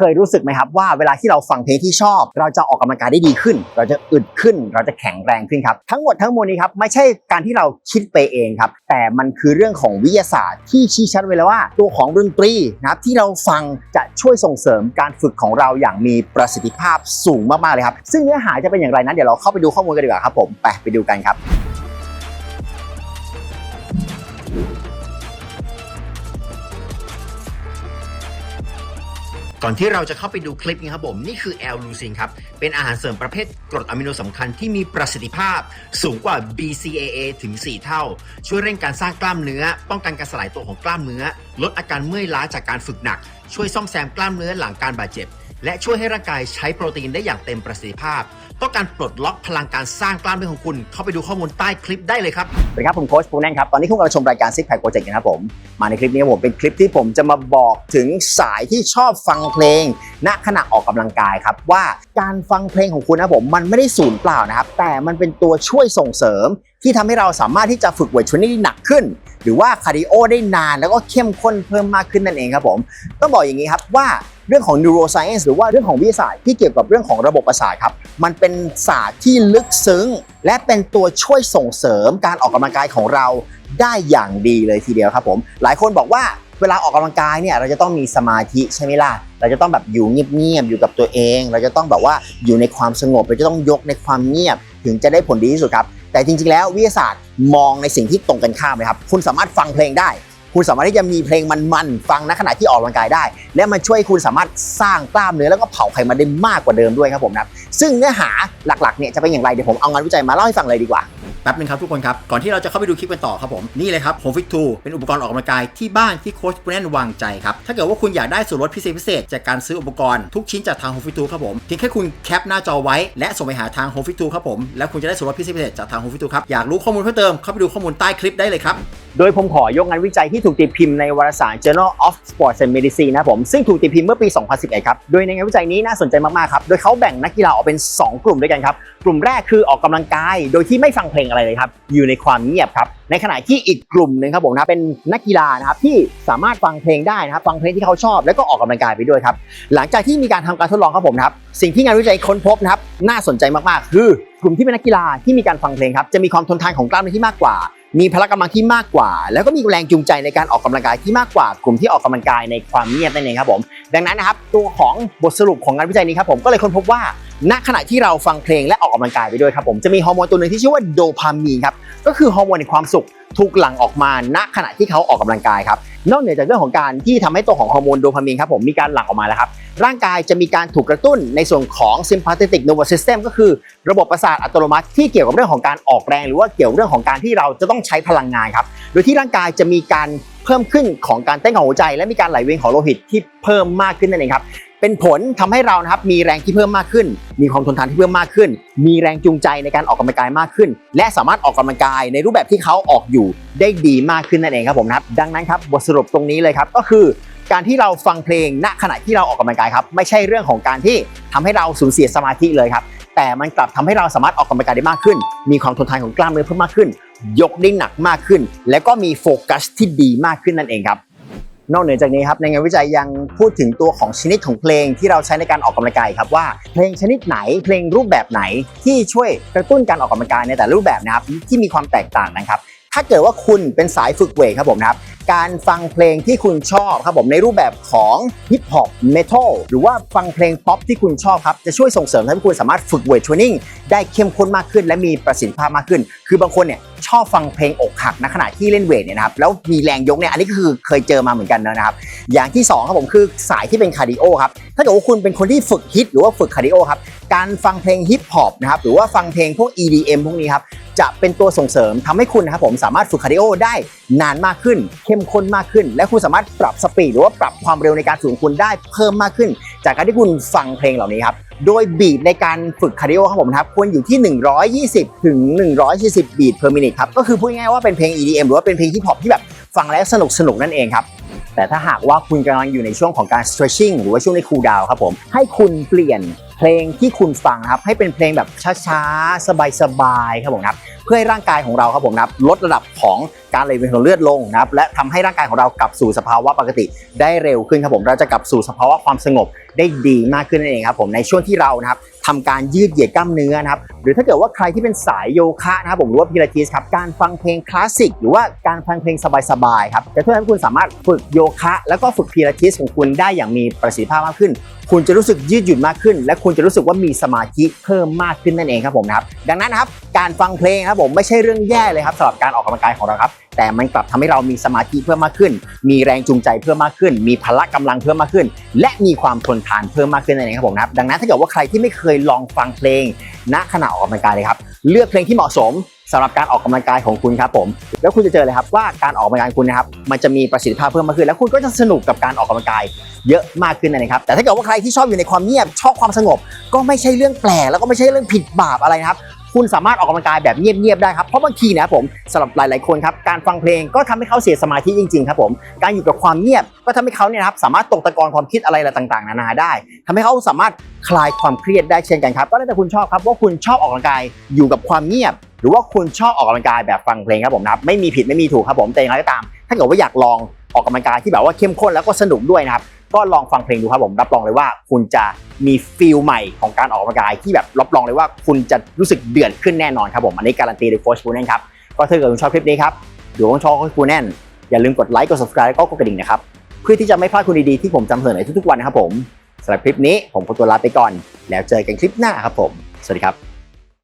เคยรู้สึกไหมครับว่าเวลาที่เราฟังเพลงที่ชอบ เราจะออกกำลังกายได้ดีขึ้น เราจะอึดขึ้น เราจะแข็งแรงขึ้นครับ ทั้งหมดทั้งมวลนี้ครับไม่ใช่การที่เราคิดไปเองครับ แต่มันคือเรื่องของวิทยาศาสตร์ที่ชี้ชัดไว้แล้วว่า ตัวของดนตรีนะครับที่เราฟังจะช่วยส่งเสริมการฝึกของเราอย่างมีประสิทธิภาพสูงมากๆเลยครับ ซึ่งเนื้อหาจะเป็นอย่างไรนั้นเดี๋ยวเราเข้าไปดูข้อมูลกันดีกว่าครับผมไปไปดูกันครับ ก่อนที่เราจะเข้าไปดูคลิปนี้ครับผม นี่คือแอลลูซินครับ เป็นอาหารเสริมประเภทกรดอะมิโนสำคัญที่มีประสิทธิภาพสูงกว่า BCAA ถึง 4 เท่า ช่วยเร่งการสร้างกล้ามเนื้อ ป้องกันการสลายตัวของกล้ามเนื้อ ลดอาการเมื่อยล้าจากการฝึกหนัก ช่วยซ่อมแซมกล้ามเนื้อหลังการบาดเจ็บ และช่วยให้ร่างกายใช้โปรตีนได้อย่างเต็มประสิทธิภาพ ต้องการปลดล็อกพลังการสร้างกล้ามเนื้อของคุณ เข้าไปดูข้อมูลใต้คลิปได้เลยครับสวัสดีครับ ผมโค้ชปูแน่นครับ ตอนนี้คุณกำลังชมรายการซิกแพคโปรเจกต์นะครับผม มาในคลิปนี้ผมเป็นคลิปที่ผมจะมาบอกถึงสายที่ชอบฟังเพลง ณขณะออกกำลังกายครับ ว่าการฟังเพลงของคุณนะผมมันไม่ได้สูญเปล่านะครับแต่มันเป็นตัวช่วยส่งเสริม ที่ทำให้เราสามารถที่จะฝึกเวทเทรนนิ่งได้หนักขึ้น หรือว่าคาร์ดิโอได้นานแล้วก็เข้มข้นเพิ่มมากขึ้นนั่นเองครับผมต้องบอกอย่างนี้ครับว่า เรื่องของ neuroscience หรือว่าเรื่องของวิทยาศาสตร์ที่เกี่ยวกับเรื่องของระบบประสาทครับ มันเป็นศาสตร์ที่ลึกซึ้ง และเป็นตัวช่วยส่งเสริมการออกกำลังกายของเราได้อย่างดีเลยทีเดียวครับผม หลายคนบอกว่าเวลาออกกำลังกายเนี่ยเราจะต้องมีสมาธิใช่ไหมล่ะ เราจะต้องแบบอยู่เงียบๆอยู่กับตัวเอง เราจะต้องแบบว่าอยู่ในความสงบ เราจะต้องยกในความเงียบ ถึงจะได้ผลดีที่สุดครับ แต่จริงๆแล้ววิทยาศาสตร์มองในสิ่งที่ตรงกันข้ามเลยครับ คุณสามารถฟังเพลงได้ คุณสามารถที่จะมีเพลงมันๆฟังณขณะที่ออกกำลังกายได้ และมันช่วยคุณสามารถสร้างกล้ามเนื้อแล้วก็เผาไขมันได้มากกว่าเดิมด้วยครับผมนะซึ่งเนื้อหาหลักๆเนี่ยจะเป็นอย่างไรเดี๋ยวผมเอางานวิจัยมาเล่าให้ฟังเลยดีกว่า แป๊บนึงครับทุกคนครับ ก่อนที่เราจะเข้าไปดูคลิปกันต่อครับผม นี่เลยครับ Home Fit 2เป็นอุปกรณ์ออกกำลังกายที่บ้านที่โค้ชปุแนนวางใจครับ ถ้าเกิดว่าคุณอยากได้ส่วนลดพิเศษพิเศษจากการซื้ออุปกรณ์ทุกชิ้นจากทาง Home Fit 2ครับผมเพียงแค่คุณแคปหน้าจอไว้และส่งไปหาทาง Home Fit 2ครับผมแล้วคุณจะได้ส่วนลดพิเศษพิเศษจากทาง Home Fit 2ครับอยากรู้ข้อมูลเพิ่มเติมเข้าไปดูข้อมูลใต้คลิปได้เลยครับโดยผมขอยกงานวิจัยที่ถูกตีพิมพ์ในวารสาร Journal of Sports and Medicine นะครับผมซึ่งถูกตีพิมพ์เมื่อปี 2011 ครับ โดยในงานวิจัยนี้น่าสนใจมาก ๆ ครับ โดยเขาแบ่งนักกีฬาออกเป็น 2 กลุ่มด้วยกันครับ กลุ่มแรกคือออกกำลังกาย โดยที่ไม่ฟังเพลงอะไรเลยครับอยู่ในความเงียบครับในขณะที่อีกกลุ่มหนึ่งครับผมนะเป็นนักกีฬานะครับที่สามารถฟังเพลงได้นะครับฟังเพลงที่เขาชอบ แล้วก็ออกกำลังกายไปด้วยครับหลังจากที่มีการทำการทดลองครับผมนะครับสิ่งที่งานวิจัยค้นพบนะครับน่าสนใจมากๆ คือกลุ่มที่เป็นนักกีฬาที่มีการฟังเพลงครับจะมีความทนทานของกล้ามเนื้อที่มากกว่ามีพละกำลังที่มากกว่า แล้วก็มีแรงจูงใจในการออกกำลังกายที่มากกว่ากลุ่มที่ออกกำลังกายในความเงียบนั่นเองครับผม ดังนั้นนะครับตัวของบทสรุปของงานวิจัยนี้ครับผมก็เลยค้นพบว่าณขณะที่เราฟังเพลงและออกกำลังกายไปด้วยครับผมจะมีฮอร์โมนตัวหนึ่งที่ชื่อว่าโดพามีนครับก็คือฮอร์โมนแห่งความสุขถูกหลั่งออกมาณขณะที่เขาออกกำลังกายครับนอกเหนือจากเรื่องของการที่ทำให้ตัวของฮอร์โมนโดพามีนครับผมมีการหลั่งออกมาแล้วครับร่างกายจะมีการถูกกระตุ้นในส่วนของ sympathetic nervous system ก็คือระบบประสาทอัตโนมัติที่เกี่ยวกับเรื่องของการออกแรง หรือว่าเกี่ยวกับเรื่องของการที่เราจะต้องใช้พลังงานครับโดยที่ร่างกายจะมีการ พิ่มขึ้นของการเต้นของหัวใจ และมีการไหลเวียนของโลหิตที่เพิ่มมากขึ้นนั่นเองครับเป็นผลทำให้เรานะครับมีแรงที่เพิ่มมากขึ้น มีความทนทานที่เพิ่มมากขึ้น มีแรงจูงใจในการออกกำลังกายมากขึ้น และสามารถออกกำลังกายในรูปแบบที่เขาออกอยู่ได้ดีมากขึ้นนั่นเองครับผมนะครับดังนั้นครับบทสรุปตรงนี้เลยครับก็คือการที่เราฟังเพลงณขณะที่เราออกกำลังกายครับไม่ใช่เรื่องของการที่ทำให้เราสูญเสียสมาธิเลยครับแต่มันกลับทำให้เราสามารถออกกำลังกายได้มากขึ้น มีความทนทานของกล้ามเนื้อเพิ่มมากขึ้น ยกได้หนักมากขึ้น และก็มีโฟกัสที่ดีมากขึ้นนั่นเองครับ นอกเหนือจากนี้ครับในงานวิจัยยังพูดถึงตัวของชนิดของเพลงที่เราใช้ในการออกกำลังกายครับว่าเพลงชนิดไหนเพลงรูปแบบไหนที่ช่วยกระตุ้นการออกกำลังกายในแต่ละรูปแบบนะครับที่มีความแตกต่างนะครับถ้าเกิดว่าคุณเป็นสายฝึกเวทครับผมนะครับ การฟังเพลงที่คุณชอบครับผมในรูปแบบของฮิปฮอปเมทัลหรือว่าฟังเพลงป๊อปที่คุณชอบครับ จะช่วยส่งเสริมให้คุณสามารถฝึกเวทเทรนนิ่งได้เข้มข้นมากขึ้น และมีประสิทธิภาพมากขึ้น คือบางคนเนี่ยชอบฟังเพลงอกหักณขณะที่เล่นเวทเนี่ยนะครับแล้วมีแรงยกเนี่ยอันนี้ก็คือเคยเจอมาเหมือนกันนะครับ อย่างที่สองครับผมคือสายที่เป็นคาร์ดิโอครับถ้าเกิดว่าคุณเป็นคนที่ฝึกฮิตหรือว่าฝึกคาร์ดิโอครับการฟังเพลงฮิปฮอปนะครับหรือว่าฟังเพลงพวก EDM พวกนี้ครับ จะเป็นตัวส่งเสริมทำให้คุณนะครับผมสามารถฝึกคาร์ดิโอได้นานมากขึ้น เข้มข้นมากขึ้น และคุณสามารถปรับสปีดหรือว่าปรับความเร็วในการฝึกของคุณได้เพิ่มมากขึ้น จากการที่คุณฟังเพลงเหล่านี้ครับโดยบีทในการฝึกคาร์ดิโอครับผมนะครับควรอยู่ที่ 120 ถึง 140 บีท per minute ครับก็คือพูดง่ายๆว่าเป็นเพลง EDM หรือว่าเป็นเพลงฮิปฮอปที่แบบฟังแล้วสนุกสนุกนั่นเองครับ แต่ถ้าหากว่าคุณกำลังอยู่ในช่วงของการ stretching หรือว่าช่วงใน cool down ครับผม ให้คุณเปลี่ยนเพลงที่คุณฟังครับให้เป็นเพลงแบบช้าๆ สบายๆ ครับผมนะครับ เพื่อให้ร่างกายของเราครับผมนะครับลดระดับของ การไหลเวียนของเลือดลงนะครับและทำให้ร่างกายของเรากลับสู่สภาวะปกติ ได้เร็วขึ้นครับผมเราจะกลับสู่สภาวะความสงบได้ดีมากขึ้นนั่นเองครับผมในช่วงที่เรานะครับทำการยืดเหยียดกล้ามเนื้อนะครับหรือถ้าเกิดว่าใครที่เป็นสายโยคะนะครับผมหรือว่าพิลาทิสครับการฟังเพลงคลาสสิกหรือว่าการฟังเพลงสบายๆครับจะช่วยให้คุณสามารถฝึกโยคะ แล้วก็ฝึกพิลาทิสของคุณได้อย่างมีประสิทธิภาพมากขึ้น คุณจะรู้สึกยืดหยุ่นมากขึ้น และคุณจะรู้สึกว่ามีสมาธิเพิ่มมากขึ้นนั่นเองครับผมนะครับดังนั้นนะครับการฟังเพลงครับผมไม่ใช่เรื่องแย่เลยครับสำหรับการออกกำลังกายของเราครับแต่มันกลับทำให้เรามีสมาธิเพิ่มมากขึ้น มีแรงจูงใจเพิ่มมากขึ้น มีพละกำลังเพิ่มมากขึ้น และมีความทนทานเพิ่มมากขึ้นนั่นเองครับผมนะครับดังนั้นถ้าเกิดว่าใครที่ไม่เคยลองฟังเพลงณขณะออกกำลังกายเลยครับเลือกเพลงที่เหมาะสม สำหรับการออกกำลังกายของคุณครับผมแล้วคุณจะเจอเลยครับว่าการออกกำลังกายคุณนะครับมันจะมีประสิทธิภาพเพิ่มมากขึ้น แล้วคุณก็จะสนุกกับการออกกำลังกายเยอะมากขึ้นนะครับแต่ถ้าเกิดว่าใครที่ชอบอยู่ในความเงียบชอบความสงบ ก็ไม่ใช่เรื่องแปลกแล้วก็ไม่ใช่เรื่องผิดบาปอะไรนะครับคุณสามารถออกกำลังกายแบบเงียบๆได้ครับเพราะบางทีนะครับผมสำหรับหลายๆคนครับการฟังเพลงก็ทำให้เขาเสียสมาธิจริงๆครับผมการอยู่กับความเงียบก็ทำให้เขาเนี่ยครับสามารถตกตะกอนความคิดอะไรต่างๆ นานาได้ทำให้เขาสามารถคลายความเครียดได้เช่นกันครับก็แล้วแต่คุณชอบครับว่าคุณชอบออกกำลังกายอยู่กับความเงียบ หรือว่าคุณชอบออกกำลังกายแบบฟังเพลงครับผมนะครับไม่มีผิดไม่มีถูกครับผมแต่อย่างไรก็ตาม ถ้าเกิดว่าอยากลองออกกำลังกายที่แบบว่าเข้มข้นแล้วก็สนุกด้วยนะครับก็ลองฟังเพลงดูครับผมรับรองเลยว่า คุณจะมีฟีลใหม่ของการออกกำลังกายที่แบบรับรองเลยว่าคุณจะรู้สึกเดือดขึ้นแน่นอนครับผมอันนี้การันตีโดยโค้ชปูแน่นครับก็ถ้าเกิดคุณชอบคลิปนี้ครับหรือว่าชอบโค้ชปูแน่นอย่าลืมกดไลค์กด subscribe แล้วก็กดกระดิ่งนะครับเพื่อที่จะไม่พลาดคุณดีๆที่ผมจำเสนอในทุกๆวันนะครับผมสำหรับคลิปนี้ผมขอตัวลาไปก่อน แล้วเจอกันคลิปหน้าครับผม สวัสดีครับ